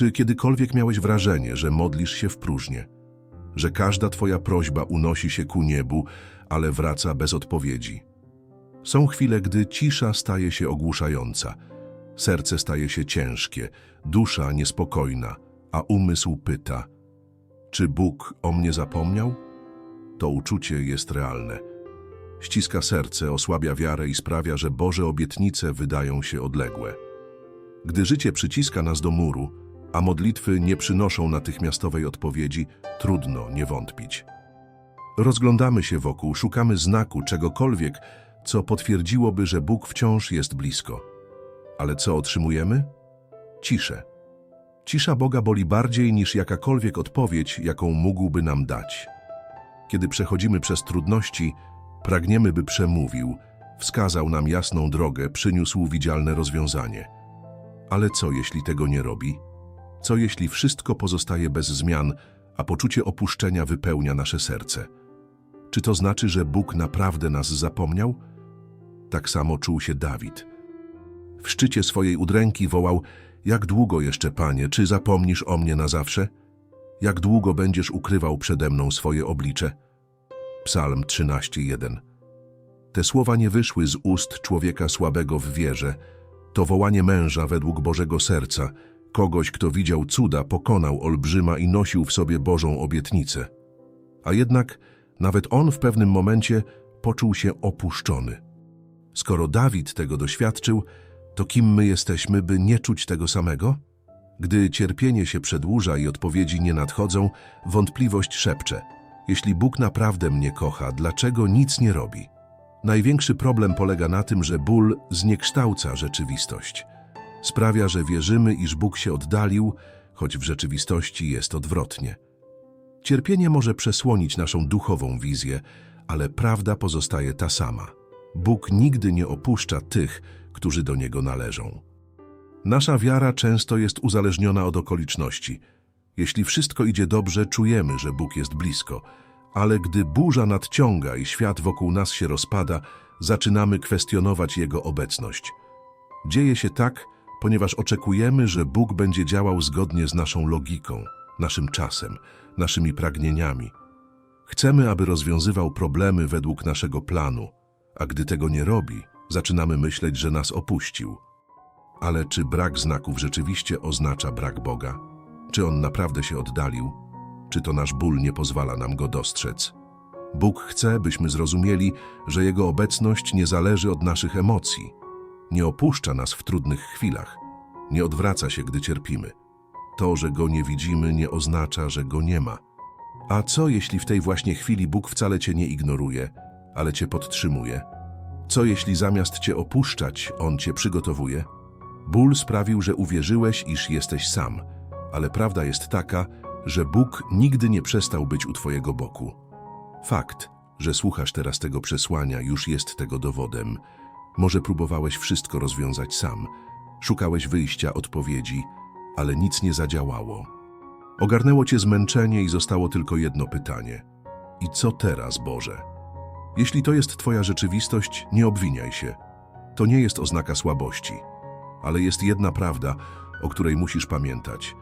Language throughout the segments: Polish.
Czy kiedykolwiek miałeś wrażenie, że modlisz się w próżnię? Że każda twoja prośba unosi się ku niebu, ale wraca bez odpowiedzi? Są chwile, gdy cisza staje się ogłuszająca, serce staje się ciężkie, dusza niespokojna, a umysł pyta: Czy Bóg o mnie zapomniał? To uczucie jest realne. Ściska serce, osłabia wiarę i sprawia, że Boże obietnice wydają się odległe. Gdy życie przyciska nas do muru, a modlitwy nie przynoszą natychmiastowej odpowiedzi, trudno nie wątpić. Rozglądamy się wokół, szukamy znaku czegokolwiek, co potwierdziłoby, że Bóg wciąż jest blisko. Ale co otrzymujemy? Ciszę. Cisza Boga boli bardziej niż jakakolwiek odpowiedź, jaką mógłby nam dać. Kiedy przechodzimy przez trudności, pragniemy, by przemówił, wskazał nam jasną drogę, przyniósł widzialne rozwiązanie. Ale co, jeśli tego nie robi? Co, jeśli wszystko pozostaje bez zmian, a poczucie opuszczenia wypełnia nasze serce? Czy to znaczy, że Bóg naprawdę nas zapomniał? Tak samo czuł się Dawid. W szczycie swojej udręki wołał: Jak długo jeszcze, panie, czy zapomnisz o mnie na zawsze? Jak długo będziesz ukrywał przede mną swoje oblicze? Psalm 13:1. Te słowa nie wyszły z ust człowieka słabego w wierze. To wołanie męża według Bożego serca, kogoś, kto widział cuda, pokonał olbrzyma i nosił w sobie Bożą obietnicę. A jednak nawet on w pewnym momencie poczuł się opuszczony. Skoro Dawid tego doświadczył, to kim my jesteśmy, by nie czuć tego samego? Gdy cierpienie się przedłuża i odpowiedzi nie nadchodzą, wątpliwość szepcze. Jeśli Bóg naprawdę mnie kocha, dlaczego nic nie robi? Największy problem polega na tym, że ból zniekształca rzeczywistość. Sprawia, że wierzymy, iż Bóg się oddalił, choć w rzeczywistości jest odwrotnie. Cierpienie może przesłonić naszą duchową wizję, ale prawda pozostaje ta sama. Bóg nigdy nie opuszcza tych, którzy do Niego należą. Nasza wiara często jest uzależniona od okoliczności. Jeśli wszystko idzie dobrze, czujemy, że Bóg jest blisko, ale gdy burza nadciąga i świat wokół nas się rozpada, zaczynamy kwestionować Jego obecność. Dzieje się tak, ponieważ oczekujemy, że Bóg będzie działał zgodnie z naszą logiką, naszym czasem, naszymi pragnieniami. Chcemy, aby rozwiązywał problemy według naszego planu, a gdy tego nie robi, zaczynamy myśleć, że nas opuścił. Ale czy brak znaków rzeczywiście oznacza brak Boga? Czy On naprawdę się oddalił? Czy to nasz ból nie pozwala nam Go dostrzec? Bóg chce, byśmy zrozumieli, że Jego obecność nie zależy od naszych emocji. Nie opuszcza nas w trudnych chwilach. Nie odwraca się, gdy cierpimy. To, że Go nie widzimy, nie oznacza, że Go nie ma. A co, jeśli w tej właśnie chwili Bóg wcale Cię nie ignoruje, ale Cię podtrzymuje? Co, jeśli zamiast Cię opuszczać, On Cię przygotowuje? Ból sprawił, że uwierzyłeś, iż jesteś sam, ale prawda jest taka, że Bóg nigdy nie przestał być u Twojego boku. Fakt, że słuchasz teraz tego przesłania, już jest tego dowodem. Może próbowałeś wszystko rozwiązać sam, szukałeś wyjścia, odpowiedzi, ale nic nie zadziałało. Ogarnęło cię zmęczenie i zostało tylko jedno pytanie. I co teraz, Boże? Jeśli to jest Twoja rzeczywistość, nie obwiniaj się. To nie jest oznaka słabości, ale jest jedna prawda, o której musisz pamiętać.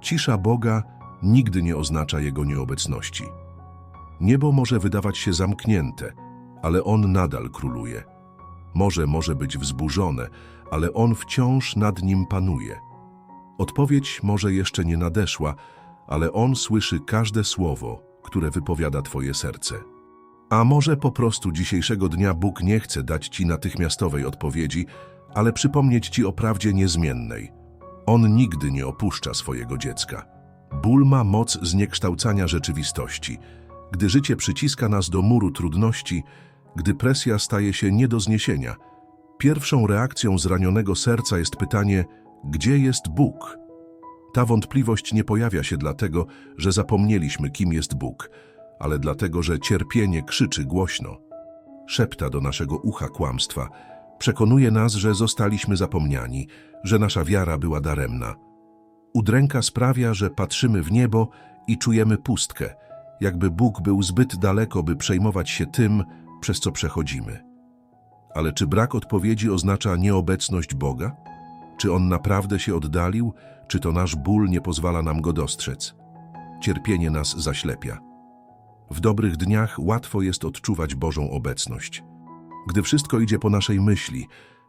Cisza Boga nigdy nie oznacza Jego nieobecności. Niebo może wydawać się zamknięte, ale On nadal króluje. Morze może być wzburzone, ale On wciąż nad nim panuje. Odpowiedź może jeszcze nie nadeszła, ale On słyszy każde słowo, które wypowiada Twoje serce. A może po prostu dzisiejszego dnia Bóg nie chce dać Ci natychmiastowej odpowiedzi, ale przypomnieć Ci o prawdzie niezmiennej. On nigdy nie opuszcza swojego dziecka. Ból ma moc zniekształcania rzeczywistości. Gdy życie przyciska nas do muru trudności, gdy presja staje się nie do zniesienia, pierwszą reakcją zranionego serca jest pytanie, gdzie jest Bóg? Ta wątpliwość nie pojawia się dlatego, że zapomnieliśmy, kim jest Bóg, ale dlatego, że cierpienie krzyczy głośno. Szepta do naszego ucha kłamstwa, przekonuje nas, że zostaliśmy zapomniani, że nasza wiara była daremna. Udręka sprawia, że patrzymy w niebo i czujemy pustkę, jakby Bóg był zbyt daleko, by przejmować się tym, przez co przechodzimy. Ale czy brak odpowiedzi oznacza nieobecność Boga? Czy On naprawdę się oddalił, czy to nasz ból nie pozwala nam go dostrzec. Cierpienie nas zaślepia. W dobrych dniach łatwo jest odczuwać Bożą obecność. Gdy wszystko idzie po naszej myśli,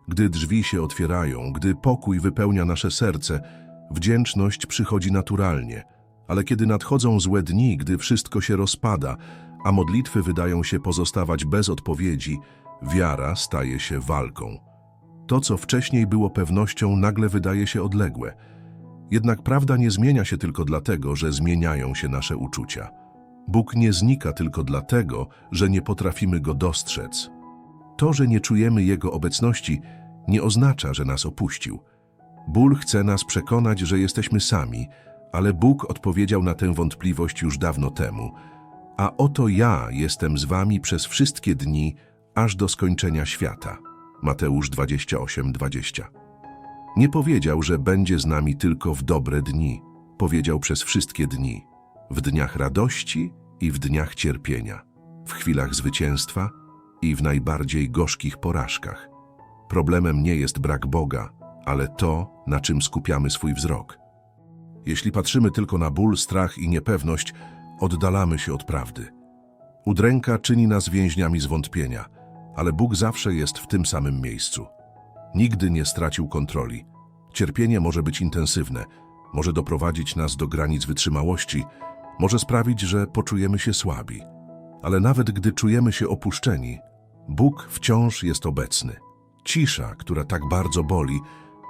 gdy drzwi się otwierają, gdy pokój wypełnia nasze serce, wdzięczność przychodzi naturalnie. Ale kiedy nadchodzą złe dni, gdy wszystko się rozpada, a modlitwy wydają się pozostawać bez odpowiedzi, wiara staje się walką. To, co wcześniej było pewnością, nagle wydaje się odległe. Jednak prawda nie zmienia się tylko dlatego, że zmieniają się nasze uczucia. Bóg nie znika tylko dlatego, że nie potrafimy Go dostrzec. To, że nie czujemy Jego obecności, nie oznacza, że nas opuścił. Ból chce nas przekonać, że jesteśmy sami, ale Bóg odpowiedział na tę wątpliwość już dawno temu. A oto ja jestem z wami przez wszystkie dni, aż do skończenia świata. Mateusz 28:20. Nie powiedział, że będzie z nami tylko w dobre dni. Powiedział przez wszystkie dni. W dniach radości i w dniach cierpienia. W chwilach zwycięstwa i w najbardziej gorzkich porażkach. Problemem nie jest brak Boga, ale to, na czym skupiamy swój wzrok. Jeśli patrzymy tylko na ból, strach i niepewność, oddalamy się od prawdy. Udręka czyni nas więźniami zwątpienia, ale Bóg zawsze jest w tym samym miejscu. Nigdy nie stracił kontroli. Cierpienie może być intensywne, może doprowadzić nas do granic wytrzymałości, może sprawić, że poczujemy się słabi. Ale nawet gdy czujemy się opuszczeni, Bóg wciąż jest obecny. Cisza, która tak bardzo boli,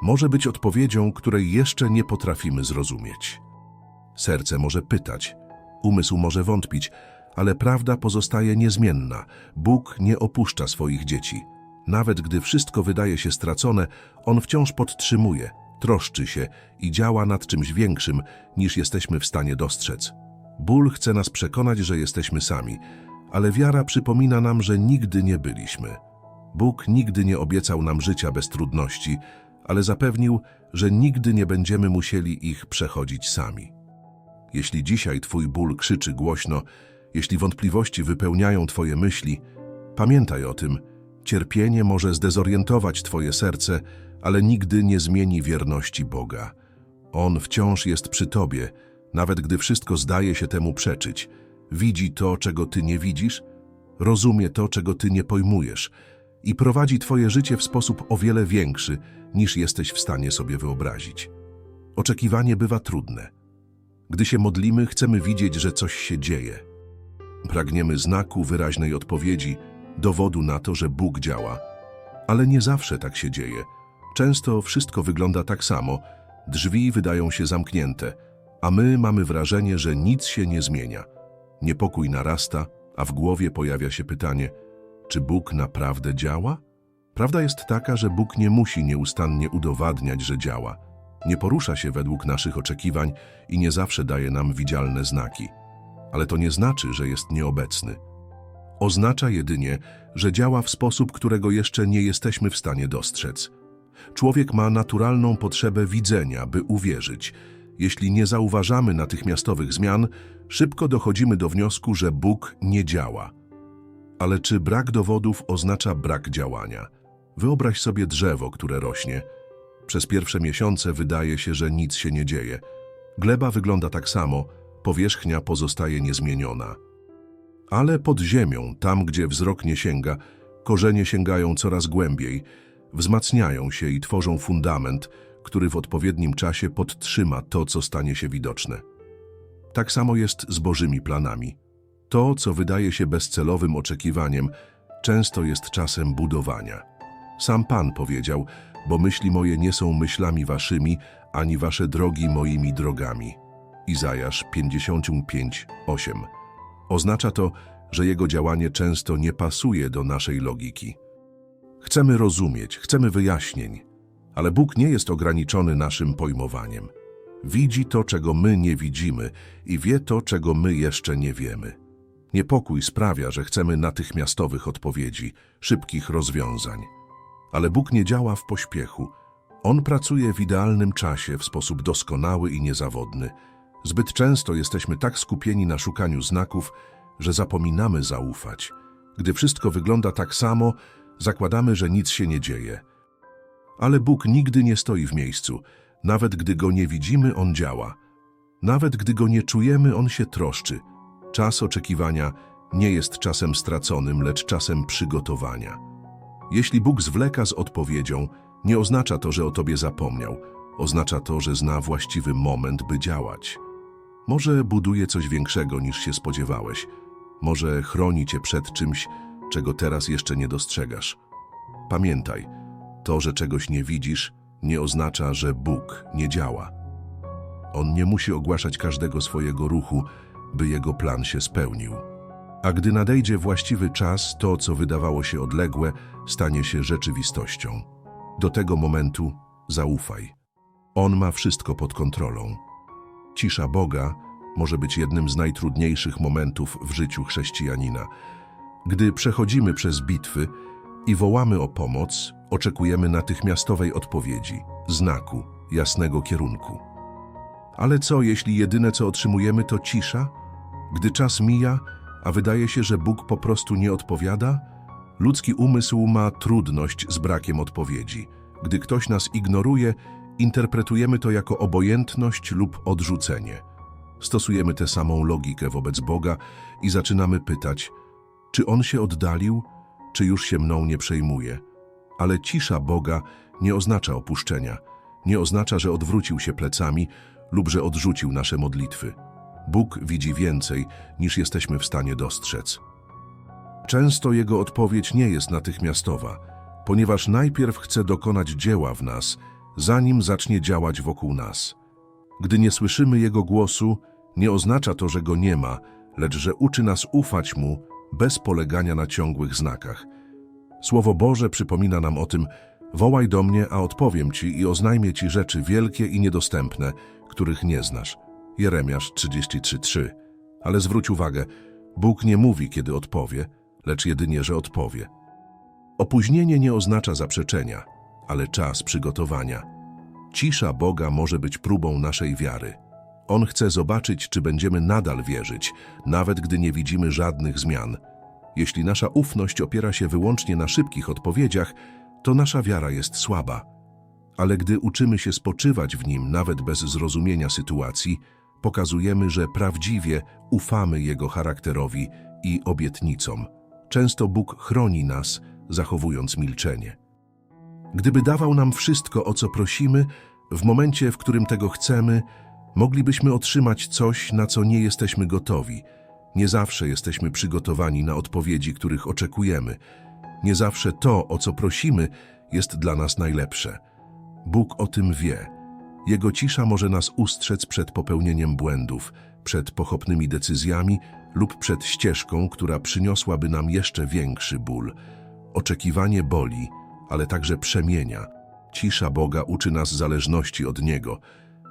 może być odpowiedzią, której jeszcze nie potrafimy zrozumieć. Serce może pytać, umysł może wątpić, ale prawda pozostaje niezmienna. Bóg nie opuszcza swoich dzieci. Nawet gdy wszystko wydaje się stracone, On wciąż podtrzymuje, troszczy się i działa nad czymś większym, niż jesteśmy w stanie dostrzec. Ból chce nas przekonać, że jesteśmy sami, ale wiara przypomina nam, że nigdy nie byliśmy. Bóg nigdy nie obiecał nam życia bez trudności, ale zapewnił, że nigdy nie będziemy musieli ich przechodzić sami. Jeśli dzisiaj Twój ból krzyczy głośno, jeśli wątpliwości wypełniają Twoje myśli, pamiętaj o tym, cierpienie może zdezorientować Twoje serce, ale nigdy nie zmieni wierności Boga. On wciąż jest przy Tobie, nawet gdy wszystko zdaje się temu przeczyć. Widzi to, czego Ty nie widzisz, rozumie to, czego Ty nie pojmujesz i prowadzi Twoje życie w sposób o wiele większy, niż jesteś w stanie sobie wyobrazić. Oczekiwanie bywa trudne. Gdy się modlimy, chcemy widzieć, że coś się dzieje. Pragniemy znaku, wyraźnej odpowiedzi, dowodu na to, że Bóg działa. Ale nie zawsze tak się dzieje. Często wszystko wygląda tak samo, drzwi wydają się zamknięte, a my mamy wrażenie, że nic się nie zmienia. Niepokój narasta, a w głowie pojawia się pytanie, czy Bóg naprawdę działa? Prawda jest taka, że Bóg nie musi nieustannie udowadniać, że działa. Nie porusza się według naszych oczekiwań i nie zawsze daje nam widzialne znaki. Ale to nie znaczy, że jest nieobecny. Oznacza jedynie, że działa w sposób, którego jeszcze nie jesteśmy w stanie dostrzec. Człowiek ma naturalną potrzebę widzenia, by uwierzyć. Jeśli nie zauważamy natychmiastowych zmian, szybko dochodzimy do wniosku, że Bóg nie działa. Ale czy brak dowodów oznacza brak działania? Wyobraź sobie drzewo, które rośnie. Przez pierwsze miesiące wydaje się, że nic się nie dzieje. Gleba wygląda tak samo, powierzchnia pozostaje niezmieniona. Ale pod ziemią, tam gdzie wzrok nie sięga, korzenie sięgają coraz głębiej, wzmacniają się i tworzą fundament, który w odpowiednim czasie podtrzyma to, co stanie się widoczne. Tak samo jest z Bożymi planami. To, co wydaje się bezcelowym oczekiwaniem, często jest czasem budowania. Sam Pan powiedział, bo myśli moje nie są myślami waszymi, ani wasze drogi moimi drogami. Izajasz 55, 8. Oznacza to, że jego działanie często nie pasuje do naszej logiki. Chcemy rozumieć, chcemy wyjaśnień, ale Bóg nie jest ograniczony naszym pojmowaniem. Widzi to, czego my nie widzimy i wie to, czego my jeszcze nie wiemy. Niepokój sprawia, że chcemy natychmiastowych odpowiedzi, szybkich rozwiązań. Ale Bóg nie działa w pośpiechu. On pracuje w idealnym czasie, w sposób doskonały i niezawodny. Zbyt często jesteśmy tak skupieni na szukaniu znaków, że zapominamy zaufać. Gdy wszystko wygląda tak samo, zakładamy, że nic się nie dzieje. Ale Bóg nigdy nie stoi w miejscu. Nawet gdy go nie widzimy, on działa. Nawet gdy go nie czujemy, on się troszczy. Czas oczekiwania nie jest czasem straconym, lecz czasem przygotowania. Jeśli Bóg zwleka z odpowiedzią, nie oznacza to, że o tobie zapomniał. Oznacza to, że zna właściwy moment, by działać. Może buduje coś większego niż się spodziewałeś. Może chroni cię przed czymś, czego teraz jeszcze nie dostrzegasz. Pamiętaj, to, że czegoś nie widzisz, nie oznacza, że Bóg nie działa. On nie musi ogłaszać każdego swojego ruchu, by jego plan się spełnił. A gdy nadejdzie właściwy czas, to, co wydawało się odległe, stanie się rzeczywistością. Do tego momentu zaufaj. On ma wszystko pod kontrolą. Cisza Boga może być jednym z najtrudniejszych momentów w życiu chrześcijanina. Gdy przechodzimy przez bitwy i wołamy o pomoc, oczekujemy natychmiastowej odpowiedzi, znaku, jasnego kierunku. Ale co, jeśli jedyne co otrzymujemy to cisza? Gdy czas mija, a wydaje się, że Bóg po prostu nie odpowiada? Ludzki umysł ma trudność z brakiem odpowiedzi. Gdy ktoś nas ignoruje, interpretujemy to jako obojętność lub odrzucenie. Stosujemy tę samą logikę wobec Boga i zaczynamy pytać, czy On się oddalił, czy już się mną nie przejmuje. Ale cisza Boga nie oznacza opuszczenia, nie oznacza, że odwrócił się plecami lub że odrzucił nasze modlitwy. Bóg widzi więcej, niż jesteśmy w stanie dostrzec. Często Jego odpowiedź nie jest natychmiastowa, ponieważ najpierw chce dokonać dzieła w nas, zanim zacznie działać wokół nas. Gdy nie słyszymy Jego głosu, nie oznacza to, że Go nie ma, lecz że uczy nas ufać Mu bez polegania na ciągłych znakach. Słowo Boże przypomina nam o tym, wołaj do mnie, a odpowiem Ci i oznajmię Ci rzeczy wielkie i niedostępne, których nie znasz. Jeremiasz 33:3. Ale zwróć uwagę, Bóg nie mówi, kiedy odpowie, lecz jedynie, że odpowie. Opóźnienie nie oznacza zaprzeczenia, ale czas przygotowania. Cisza Boga może być próbą naszej wiary. On chce zobaczyć, czy będziemy nadal wierzyć, nawet gdy nie widzimy żadnych zmian. Jeśli nasza ufność opiera się wyłącznie na szybkich odpowiedziach, to nasza wiara jest słaba. Ale gdy uczymy się spoczywać w Nim, nawet bez zrozumienia sytuacji, pokazujemy, że prawdziwie ufamy Jego charakterowi i obietnicom. Często Bóg chroni nas, zachowując milczenie. Gdyby dawał nam wszystko, o co prosimy, w momencie, w którym tego chcemy, moglibyśmy otrzymać coś, na co nie jesteśmy gotowi. Nie zawsze jesteśmy przygotowani na odpowiedzi, których oczekujemy. Nie zawsze to, o co prosimy, jest dla nas najlepsze. Bóg o tym wie. Jego cisza może nas ustrzec przed popełnieniem błędów, przed pochopnymi decyzjami lub przed ścieżką, która przyniosłaby nam jeszcze większy ból. Oczekiwanie boli, ale także przemienia. Cisza Boga uczy nas zależności od Niego,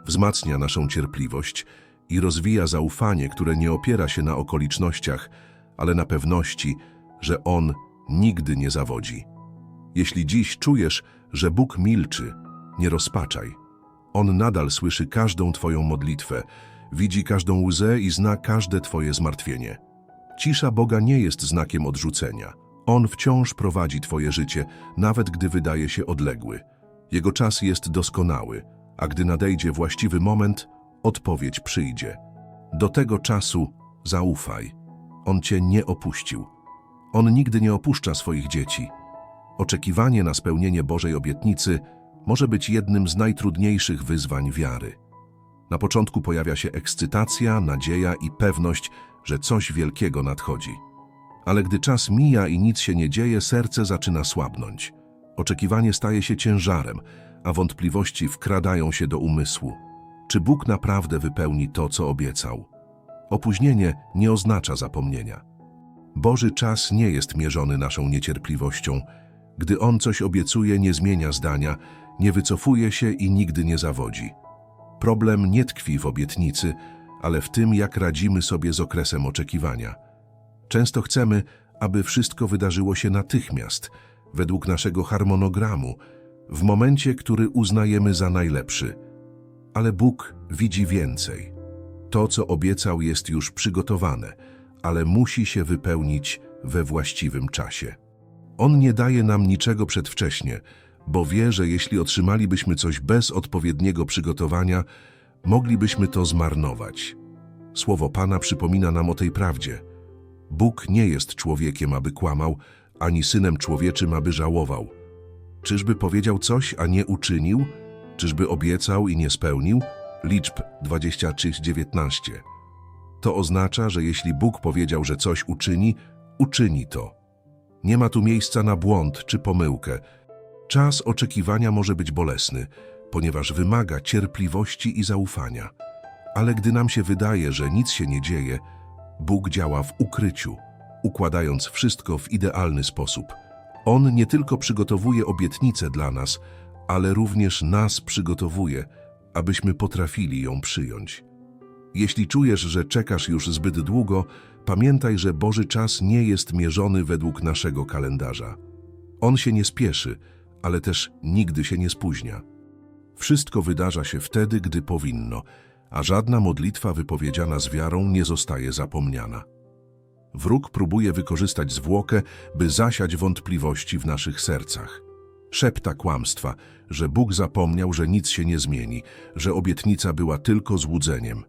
wzmacnia naszą cierpliwość i rozwija zaufanie, które nie opiera się na okolicznościach, ale na pewności, że On nigdy nie zawodzi. Jeśli dziś czujesz, że Bóg milczy, nie rozpaczaj. On nadal słyszy każdą Twoją modlitwę, widzi każdą łzę i zna każde Twoje zmartwienie. Cisza Boga nie jest znakiem odrzucenia. On wciąż prowadzi Twoje życie, nawet gdy wydaje się odległy. Jego czas jest doskonały, a gdy nadejdzie właściwy moment, odpowiedź przyjdzie. Do tego czasu zaufaj. On Cię nie opuścił. On nigdy nie opuszcza swoich dzieci. Oczekiwanie na spełnienie Bożej obietnicy może być jednym z najtrudniejszych wyzwań wiary. Na początku pojawia się ekscytacja, nadzieja i pewność, że coś wielkiego nadchodzi. Ale gdy czas mija i nic się nie dzieje, serce zaczyna słabnąć. Oczekiwanie staje się ciężarem, a wątpliwości wkradają się do umysłu. Czy Bóg naprawdę wypełni to, co obiecał? Opóźnienie nie oznacza zapomnienia. Boży czas nie jest mierzony naszą niecierpliwością. Gdy On coś obiecuje, nie zmienia zdania, nie wycofuje się i nigdy nie zawodzi. Problem nie tkwi w obietnicy, ale w tym, jak radzimy sobie z okresem oczekiwania. Często chcemy, aby wszystko wydarzyło się natychmiast, według naszego harmonogramu, w momencie, który uznajemy za najlepszy. Ale Bóg widzi więcej. To, co obiecał, jest już przygotowane, ale musi się wypełnić we właściwym czasie. On nie daje nam niczego przedwcześnie, bo wie, że jeśli otrzymalibyśmy coś bez odpowiedniego przygotowania, moglibyśmy to zmarnować. Słowo Pana przypomina nam o tej prawdzie. Bóg nie jest człowiekiem, aby kłamał, ani synem człowieczym, aby żałował. Czyżby powiedział coś, a nie uczynił? Czyżby obiecał i nie spełnił? Liczb 23:19. To oznacza, że jeśli Bóg powiedział, że coś uczyni, uczyni to. Nie ma tu miejsca na błąd czy pomyłkę. Czas oczekiwania może być bolesny, ponieważ wymaga cierpliwości i zaufania. Ale gdy nam się wydaje, że nic się nie dzieje, Bóg działa w ukryciu, układając wszystko w idealny sposób. On nie tylko przygotowuje obietnicę dla nas, ale również nas przygotowuje, abyśmy potrafili ją przyjąć. Jeśli czujesz, że czekasz już zbyt długo, pamiętaj, że Boży czas nie jest mierzony według naszego kalendarza. On się nie spieszy, ale też nigdy się nie spóźnia. Wszystko wydarza się wtedy, gdy powinno, a żadna modlitwa wypowiedziana z wiarą nie zostaje zapomniana. Wróg próbuje wykorzystać zwłokę, by zasiać wątpliwości w naszych sercach. Szepta kłamstwa, że Bóg zapomniał, że nic się nie zmieni, że obietnica była tylko złudzeniem.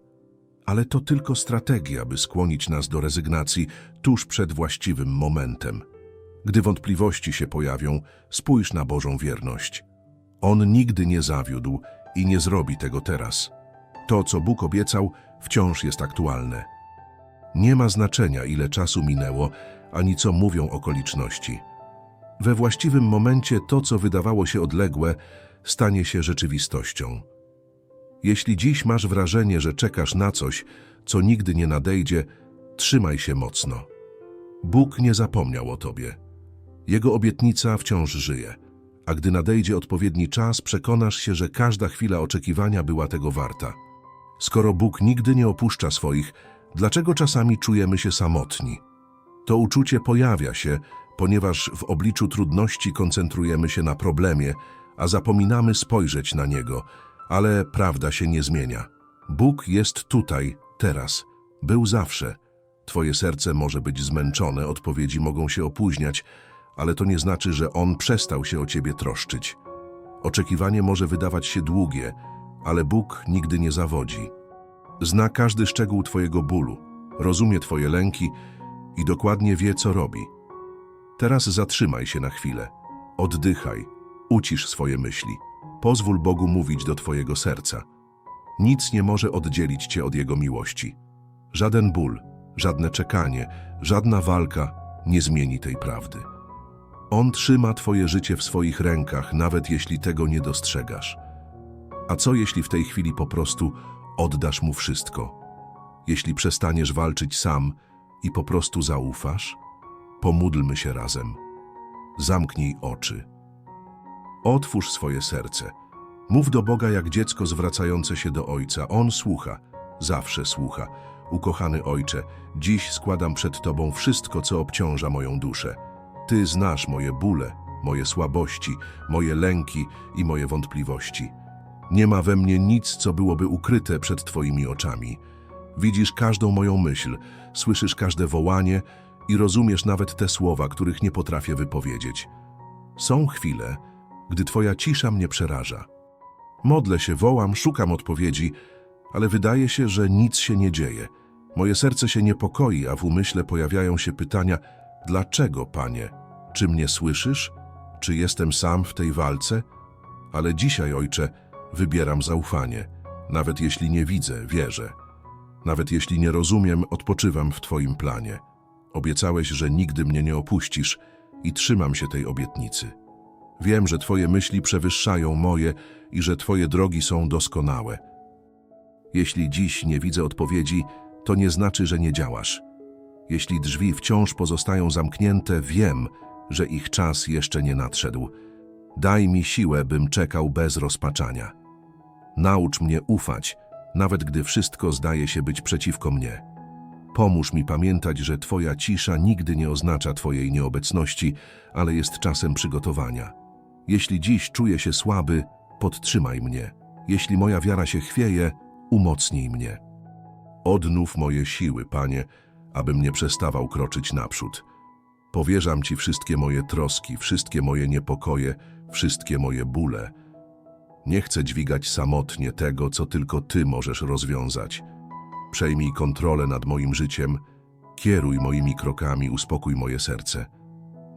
Ale to tylko strategia, by skłonić nas do rezygnacji tuż przed właściwym momentem. Gdy wątpliwości się pojawią, spójrz na Bożą wierność. On nigdy nie zawiódł i nie zrobi tego teraz. To, co Bóg obiecał, wciąż jest aktualne. Nie ma znaczenia, ile czasu minęło, ani co mówią okoliczności. We właściwym momencie to, co wydawało się odległe, stanie się rzeczywistością. Jeśli dziś masz wrażenie, że czekasz na coś, co nigdy nie nadejdzie, trzymaj się mocno. Bóg nie zapomniał o tobie. Jego obietnica wciąż żyje, a gdy nadejdzie odpowiedni czas, przekonasz się, że każda chwila oczekiwania była tego warta. Skoro Bóg nigdy nie opuszcza swoich, dlaczego czasami czujemy się samotni? To uczucie pojawia się, ponieważ w obliczu trudności koncentrujemy się na problemie, a zapominamy spojrzeć na niego, ale prawda się nie zmienia. Bóg jest tutaj, teraz. Był zawsze. Twoje serce może być zmęczone, odpowiedzi mogą się opóźniać, ale to nie znaczy, że On przestał się o ciebie troszczyć. Oczekiwanie może wydawać się długie, ale Bóg nigdy nie zawodzi. Zna każdy szczegół Twojego bólu, rozumie Twoje lęki i dokładnie wie, co robi. Teraz zatrzymaj się na chwilę, oddychaj, ucisz swoje myśli. Pozwól Bogu mówić do Twojego serca. Nic nie może oddzielić Cię od Jego miłości. Żaden ból, żadne czekanie, żadna walka nie zmieni tej prawdy. On trzyma Twoje życie w swoich rękach, nawet jeśli tego nie dostrzegasz. A co jeśli w tej chwili po prostu oddasz Mu wszystko? Jeśli przestaniesz walczyć sam i po prostu zaufasz? Pomódlmy się razem. Zamknij oczy. Otwórz swoje serce. Mów do Boga jak dziecko zwracające się do Ojca. On słucha, zawsze słucha. Ukochany Ojcze, dziś składam przed Tobą wszystko, co obciąża moją duszę. Ty znasz moje bóle, moje słabości, moje lęki i moje wątpliwości. Nie ma we mnie nic, co byłoby ukryte przed Twoimi oczami. Widzisz każdą moją myśl, słyszysz każde wołanie i rozumiesz nawet te słowa, których nie potrafię wypowiedzieć. Są chwile, gdy Twoja cisza mnie przeraża. Modlę się, wołam, szukam odpowiedzi, ale wydaje się, że nic się nie dzieje. Moje serce się niepokoi, a w umyśle pojawiają się pytania: dlaczego, Panie? Czy mnie słyszysz? Czy jestem sam w tej walce? Ale dzisiaj, Ojcze, wybieram zaufanie. Nawet jeśli nie widzę, wierzę. Nawet jeśli nie rozumiem, odpoczywam w Twoim planie. Obiecałeś, że nigdy mnie nie opuścisz i trzymam się tej obietnicy. Wiem, że Twoje myśli przewyższają moje i że Twoje drogi są doskonałe. Jeśli dziś nie widzę odpowiedzi, to nie znaczy, że nie działasz. Jeśli drzwi wciąż pozostają zamknięte, wiem, że ich czas jeszcze nie nadszedł. Daj mi siłę, bym czekał bez rozpaczania. Naucz mnie ufać, nawet gdy wszystko zdaje się być przeciwko mnie. Pomóż mi pamiętać, że Twoja cisza nigdy nie oznacza Twojej nieobecności, ale jest czasem przygotowania. Jeśli dziś czuję się słaby, podtrzymaj mnie. Jeśli moja wiara się chwieje, umocnij mnie. Odnów moje siły, Panie, abym nie przestawał kroczyć naprzód. Powierzam Ci wszystkie moje troski, wszystkie moje niepokoje, wszystkie moje bóle. Nie chcę dźwigać samotnie tego, co tylko Ty możesz rozwiązać. Przejmij kontrolę nad moim życiem, kieruj moimi krokami, uspokój moje serce.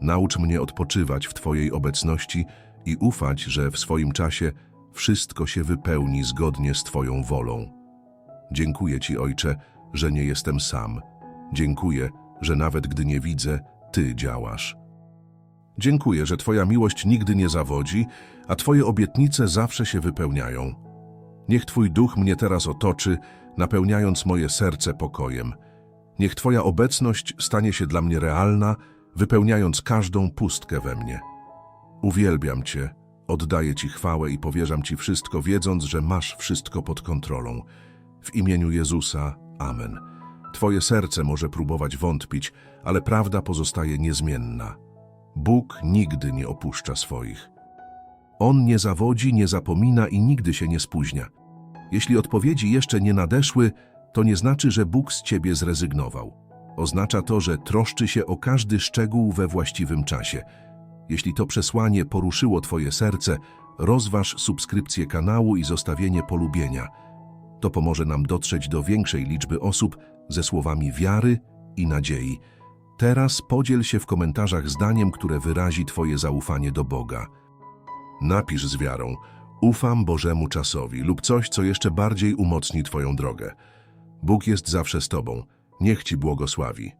Naucz mnie odpoczywać w Twojej obecności i ufać, że w swoim czasie wszystko się wypełni zgodnie z Twoją wolą. Dziękuję Ci, Ojcze, że nie jestem sam. Dziękuję, że nawet gdy nie widzę, Ty działasz. Dziękuję, że Twoja miłość nigdy nie zawodzi, a Twoje obietnice zawsze się wypełniają. Niech Twój duch mnie teraz otoczy, napełniając moje serce pokojem. Niech Twoja obecność stanie się dla mnie realna, wypełniając każdą pustkę we mnie. Uwielbiam Cię, oddaję Ci chwałę i powierzam Ci wszystko, wiedząc, że masz wszystko pod kontrolą. W imieniu Jezusa, Amen. Twoje serce może próbować wątpić, ale prawda pozostaje niezmienna. Bóg nigdy nie opuszcza swoich. On nie zawodzi, nie zapomina i nigdy się nie spóźnia. Jeśli odpowiedzi jeszcze nie nadeszły, to nie znaczy, że Bóg z ciebie zrezygnował. Oznacza to, że troszczy się o każdy szczegół we właściwym czasie. Jeśli to przesłanie poruszyło twoje serce, rozważ subskrypcję kanału i zostawienie polubienia. To pomoże nam dotrzeć do większej liczby osób ze słowami wiary i nadziei. Teraz podziel się w komentarzach zdaniem, które wyrazi Twoje zaufanie do Boga. Napisz z wiarą: Ufam Bożemu czasowi lub coś, co jeszcze bardziej umocni Twoją drogę. Bóg jest zawsze z Tobą. Niech Ci błogosławi.